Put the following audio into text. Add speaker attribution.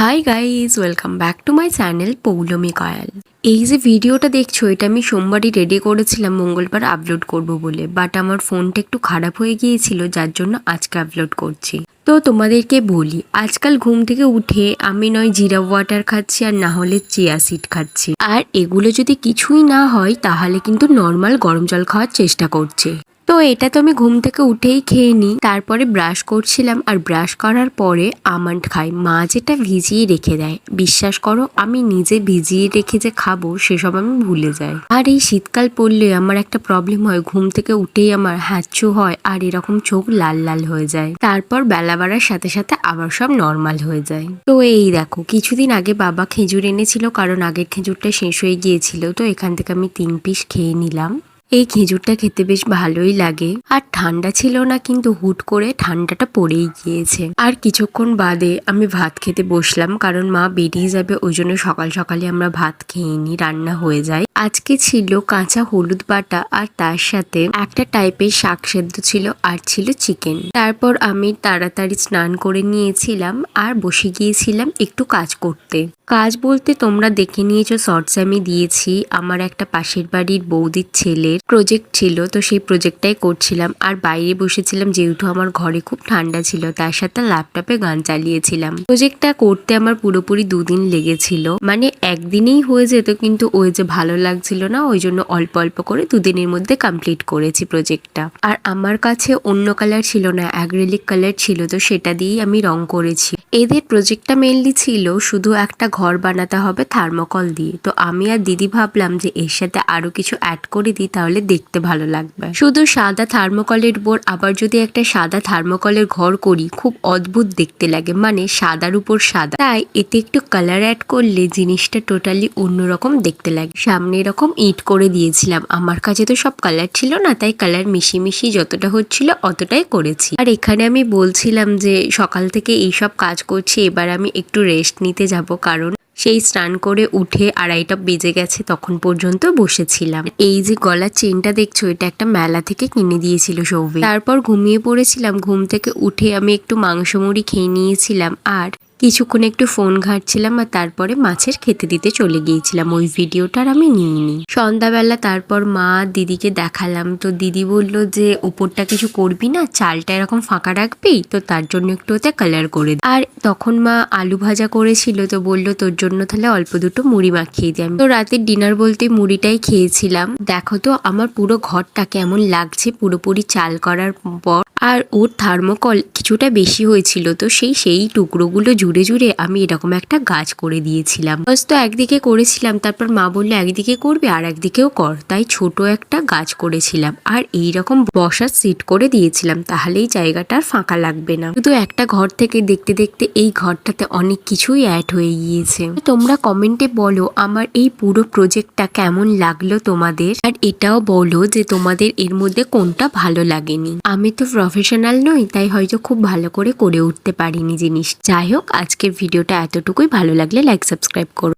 Speaker 1: Hi guys welcome back to my channel Poulami Koyal এই যে ভিডিওটা দেখছ, এটা আমি সোমবারই রেডি করেছিলাম, মঙ্গলবার আপলোড করব বলে। বাট আমার ফোনটা একটু খারাপ হয়ে গিয়েছিল, যার জন্য আজকে আপলোড করছি। তো তোমাদেরকে বলি, আজকাল ঘুম থেকে উঠে আমি নয় জিরা ওয়াটার খাচ্ছি আর না হলে চিয়া সিড খাচ্ছি। আর এগুলো যদি কিছুই না হয়, তাহলে কিন্তু নর্মাল গরম জল খাওয়ার চেষ্টা করছে। তো এটা তো আমি ঘুম থেকে উঠেই খেয়ে নিই। তারপরে ব্রাশ করছিলাম আর ব্রাশ করার পরে আমন্ড খাই মা যেটা ভিজিয়ে রেখে দেয়, বিশ্বাস করো আমি নিজে ভিজিয়ে রেখে যে খাব সেসব আমি ভুলে যাই। আর এই শীতকাল পড়লে আমার একটা প্রবলেম হয়, ঘুম থেকে উঠেই আমার হ্যাচু হয় আর এরকম চোখ লাল লাল হয়ে যায়। তারপর বেলা বাড়ার সাথে সাথে আবার সব নর্মাল হয়ে যায়। তো এই দেখো, কিছুদিন আগে বাবা খেজুর এনেছিল কারণ আগের খেজুরটা শেষ হয়ে গিয়েছিল, তো এখান থেকে আমি তিন পিস খেয়ে নিলাম। এই খেজুরটা খেতে বেশ ভালোই লাগে। আর ঠান্ডা ছিল না কিন্তু হুট করে ঠান্ডাটা পড়েই গিয়েছে। আর কিছুক্ষণ বাদে আমি ভাত খেতে বসলাম কারণ মা বেরিয়ে যাবে, ওই জন্য সকাল সকালে আমরা ভাত খেয়ে নিই, রান্না হয়ে যায়। আজকে ছিল কাঁচা হলুদ বাটা আর তার সাথে একটা টাইপের শাক সেদ্ধ ছিল আর ছিল চিকেন। তারপর আমি তাড়াতাড়ি স্নান করে নিয়েছিলাম আর বসে গিয়েছিলাম একটু কাজ করতে। কাজ বলতে তোমরা দেখে নিয়েছো, শর্টস আমি দিয়েছি। আমার একটা পাশের বাড়ির বৌদির ছেলের প্রজেক্ট ছিল, তো সেই প্রজেক্টটাই করছিলাম। আর বাইরে বসেছিলাম, যেহেতু আমার ঘরে খুব ঠান্ডা ছিল, তার সাথে ল্যাপটপে গান চালিয়েছিলাম। প্রজেক্টটা করতে আমার পুরোপুরি দুদিন লেগেছিল। মানে একদিনেই হয়ে যেত, কিন্তু ওই যে ভালো লাগছিল না, ওই জন্য অল্প অল্প করে দুদিনের মধ্যে কমপ্লিট করেছি প্রজেক্টটা আর আমার কাছে অন্য কালার ছিল না অ্যাগ্রেলিক কালার ছিল, তো সেটা দিয়েই আমি রং করেছি। এদের প্রজেক্টটা মেনলি ছিল শুধু একটা ঘর বানাতে হবে থার্মোকল দিয়ে। তো আমি আর দিদি ভাবলাম যে এর সাথে আরও কিছু অ্যাড করে দিই, তাহলে দেখতে ভালো লাগবে। শুধু সাদা থার্মোকলের উপর, আবার যদি একটা সাদা থার্মোকলের ঘর করি, খুব অদ্ভুত দেখতে লাগে। মানে সাদার উপর সাদা। তাই এতে একটু কালার অ্যাড করলে জিনিসটা টোটালি অন্যরকম দেখতে লাগে। সামনে এরকম ইট করে দিয়েছিলাম। আমার কাছে তো সব কালার ছিল না, তাই কালার মিশি মিশি যতটা হচ্ছিল অতটাই করেছি। আর এখানে আমি বলছিলাম যে সকাল থেকে এইসব কাজ করছি, এবার আমি একটু রেস্ট নিতে যাব, কারণ সেই স্নান করে উঠে আড়াইটা বেজে গেছে তখন পর্যন্ত বসেছিলাম। এই যে গলার চেনটা দেখছ, এটা একটা মেলা থেকে কিনে দিয়েছিল সৌভিক। তারপর ঘুমিয়ে পড়েছিলাম। ঘুম থেকে উঠে আমি একটু মাংস মুড়ি খেয়ে নিয়েছিলাম। আর কিছুক্ষণ একটু ফোন ঘাটছিলাম আর তারপরে মাছের খেতে দিতে চলে গিয়েছিলাম। ওই ভিডিওটার আমি নিইনি। সন্ধ্যাবেলা তারপর মা দিদিকে দেখালাম। তো দিদি বলল যে উপরটা কিছু করবি না, চালটা এরকম ফাঁকা রাখবি, তো তার জন্য একটু ওতে কালার করে। আর তখন মা আলু ভাজা করেছিল, তো বলল, তোর জন্য তাহলে অল্প দুটো মুড়ি মাখিয়ে দিই তো রাতের ডিনার বলতে মুড়িটাই খেয়েছিলাম। দেখো তো, আমার পুরো ঘরটা কেমন লাগছে। পুরোপুরি চাল করার পর আর ওর থার্মোকল কিছুটা বেশি হয়েছিল, তো সেই সেই টুকরোগুলো জুড়ে জুড়ে আমি এরকম একটা গাছ করে দিয়েছিলাম। তো একদিকে করেছিলাম, তারপর মা বলল একদিকে করবে আর একদিকেও কর, তাই ছোট একটা গাছ করেছিলাম। আর এই রকম বসার সিট করে দিয়েছিলাম, তাহলেই জায়গাটা ফাঁকা লাগবে না। শুধু একটা ঘর থেকে দেখতে দেখতে এই ঘরটাতে অনেক কিছুই অ্যাড হয়ে গিয়েছে। তোমরা কমেন্টে বলো, আমার এই পুরো প্রজেক্টটা কেমন লাগল তোমাদের? আর এটাও বলো যে তোমাদের এর মধ্যে কোনটা ভালো লাগেনি। আমি তো প্রফেশনাল নই, তাই হয়তো খুব ভালো করে করে উঠতে পারিনি জিনিস। যাই হোক, আজকের ভিডিওটা এতটুকুই। ভালো লাগলে লাইক সাবস্ক্রাইব করো।